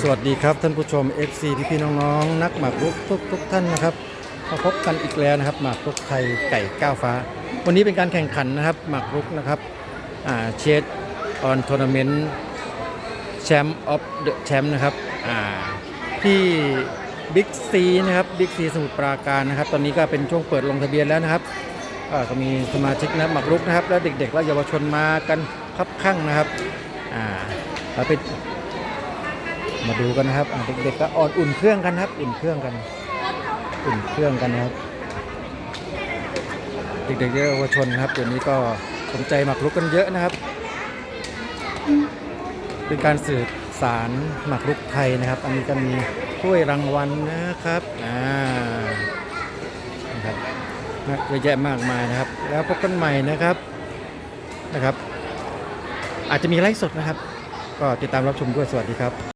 สวัสดีครับท่านผู้ชม FC พี่พี่น้องๆนักหมากรุกทุกทุกท่านนะครับมาพบกันอีกแล้วนะครับหมากรุกไทยไก่ก้าวฟ้า วันนี้เป็นการแข่งขันนะครับหมากรุกนะครับเชดออนทัวร์นาเมนต์แชมป์ออฟเดอะแชมป์นะครับอ่าที่บิ๊กซีนะครับบิ๊กซีสมุทรปราการนะครับ ตอนนี้ก็เป็นช่วงเปิดลงทะเบียนแล้วนะครับก็มีสมาชิกนะหมากรุกนะครับ และเด็กๆและเยาวชนมากันคับข้างนะครับอ่าเราไป มาดูกันนะครับเด็กๆก็อ่อนอุ่นเครื่องกันครับ อุ่นเครื่องกัน อุ่นเครื่องกันนะครับ เด็กๆเยาวชนครับเดี๋ยวนี้ก็สนใจหมากรุกกันเยอะนะครับ เป็นการสืบสารหมากรุกไทยนะครับ อันนี้ก็มีถ้วยรางวัลนะครับอ่านะครับเยอะแยะมากมายนะครับ แล้วพบกันใหม่นะครับนะครับ อาจจะมีไลฟ์สดนะครับ ก็ติดตามรับชมด้วยสวัสดีครับ